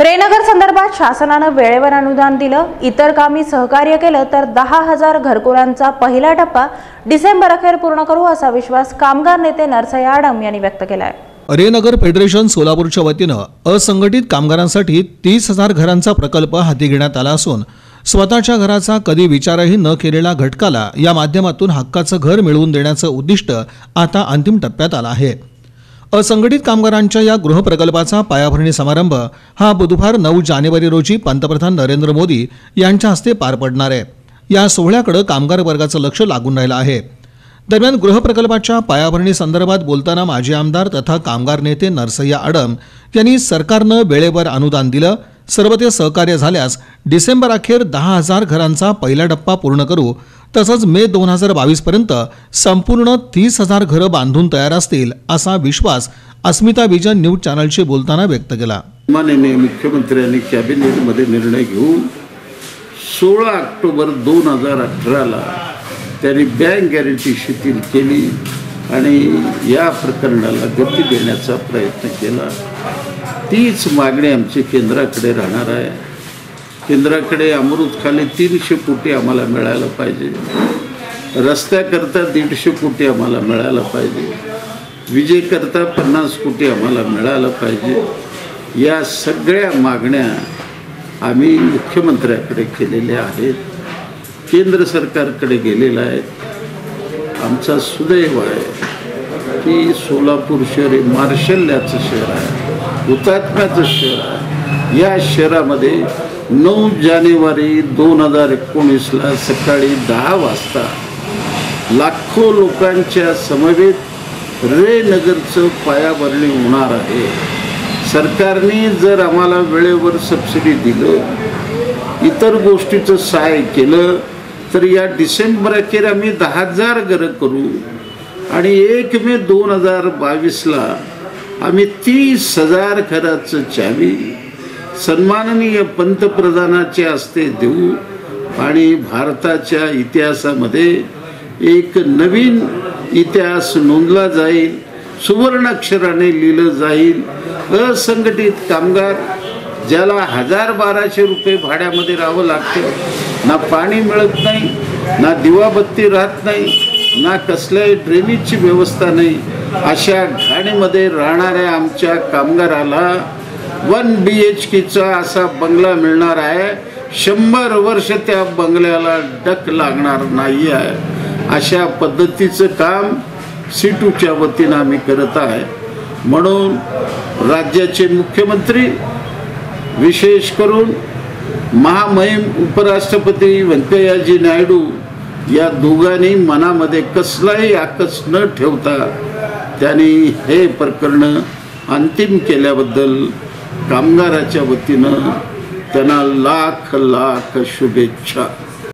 रेनगर संदर्भात शासनानं वेळेवर अनुदान दिलं इतर कामी सहकार्य केलं तर दहा हजार घरकुलांचा पहिला टप्पा डिसेंबर अखेर पूर्ण करू असा विश्वास कामगार नेते नरसय आडम यांनी व्यक्त केलाय. रेनगर फेडरेशन सोलापूरच्या वतीनं असंघटित कामगारांसाठी तीस हजार घरांचा प्रकल्प हाती घेण्यात आला असून स्वतःच्या घराचा कधी विचारही न केलेल्या घटकाला या माध्यमातून हक्काचं घर मिळवून देण्याचं उद्दिष्ट आता अंतिम टप्प्यात आलं आहे. असंघटित कामगारांच्या या गृहप्रकल्पाचा पायाभरणी समारंभ हा बुधवार नऊ जानेवारी रोजी पंतप्रधान नरेंद्र मोदी यांच्या हस्ते पार पडणार आहे. या सोहळ्याकडे कामगार वर्गाचं लक्ष लागून राहिलं आहे. दरम्यान गृहप्रकल्पाच्या पायाभरणी संदर्भात बोलताना माजी आमदार तथा कामगार नेते नरसय्या आडम यांनी सरकारनं वेळेवर अनुदान दिलं सर्व ते सहकार्य झाल्यास डिसेंबर अखेर दहा हजार घरांचा पहिला टप्पा पूर्ण करू. तसंच मे दोन हजार बावीसपर्यंत संपूर्ण तीस हजार घरं बांधून तयार असतील असा विश्वास अस्मिता विजन न्यूज चॅनलशी बोलताना व्यक्त केला. माननीय मुख्यमंत्र्यांनी कॅबिनेटमध्ये निर्णय घेऊन सोळा ऑक्टोबर दोन हजार अठराला त्यांनी बँक गॅरंटी शिथिल केली आणि या प्रकरणाला गती देण्याचा प्रयत्न केला. तीच मागणी आमची केंद्राकडे राहणार आहे. केंद्राकडे अमृतखाली तीनशे कोटी आम्हाला मिळायला पाहिजे. रस्त्याकरता दीडशे कोटी आम्हाला मिळायला पाहिजे. विजेकरता पन्नास कोटी आम्हाला मिळायला पाहिजे. या सगळ्या मागण्या आम्ही मुख्यमंत्र्याकडे केलेल्या आहेत. केंद्र सरकारकडे गेलेलं आहे. आमचा सुदैव आहे की सोलापूर शहर हे मार्शल्याचं शहर आहे. हुतात्म्याचं शहर आहे. या शहरामध्ये नऊ जानेवारी दोन हजार एकोणीसला सकाळी दहा वाजता लाखो लोकांच्या समवेत रे नगरचं पायाभरणी होणार आहे. सरकारने जर आम्हाला वेळेवर सबसिडी दिलं इतर गोष्टीचं सहाय्य केलं तर या डिसेंबर अखेर आम्ही दहा हजार घरं करू आणि एक मे दोन हजार बावीसला आम्ही तीस हजार घराचं चावी सन्माननीय पंतप्रधानाचे असते देऊ आणि भारताच्या इतिहासामध्ये एक नवीन इतिहास नोंदला जाईल सुवर्णाक्षराने लिहिलं जाईल. असंघटित कामगार ज्याला हजार बाराशे रुपये भाड्यामध्ये राहावं लागतं. ना पाणी मिळत नाही ना दिवाबत्ती राहत नाही ना कसल्याही ड्रेनेजची व्यवस्था नाही. अशा घाणीमध्ये राहणाऱ्या आमच्या कामगाराला वन बी एच केचा असा बंगला मिळणार आहे. शंभर वर्ष त्या बंगल्याला डक लागणार नाही आहे. अशा पद्धतीचं काम सी टूच्या वतीनं आम्ही करत आहे. म्हणून राज्याचे मुख्यमंत्री विशेष करून महामहिम उपराष्ट्रपती व्यंकय्याजी नायडू या दोघांनी मनामध्ये कसलाही आकस न ठेवता त्याने हे प्रकरण अंतिम केल्याबद्दल कामगाराच्या वतीनं त्यांना लाख लाख शुभेच्छा.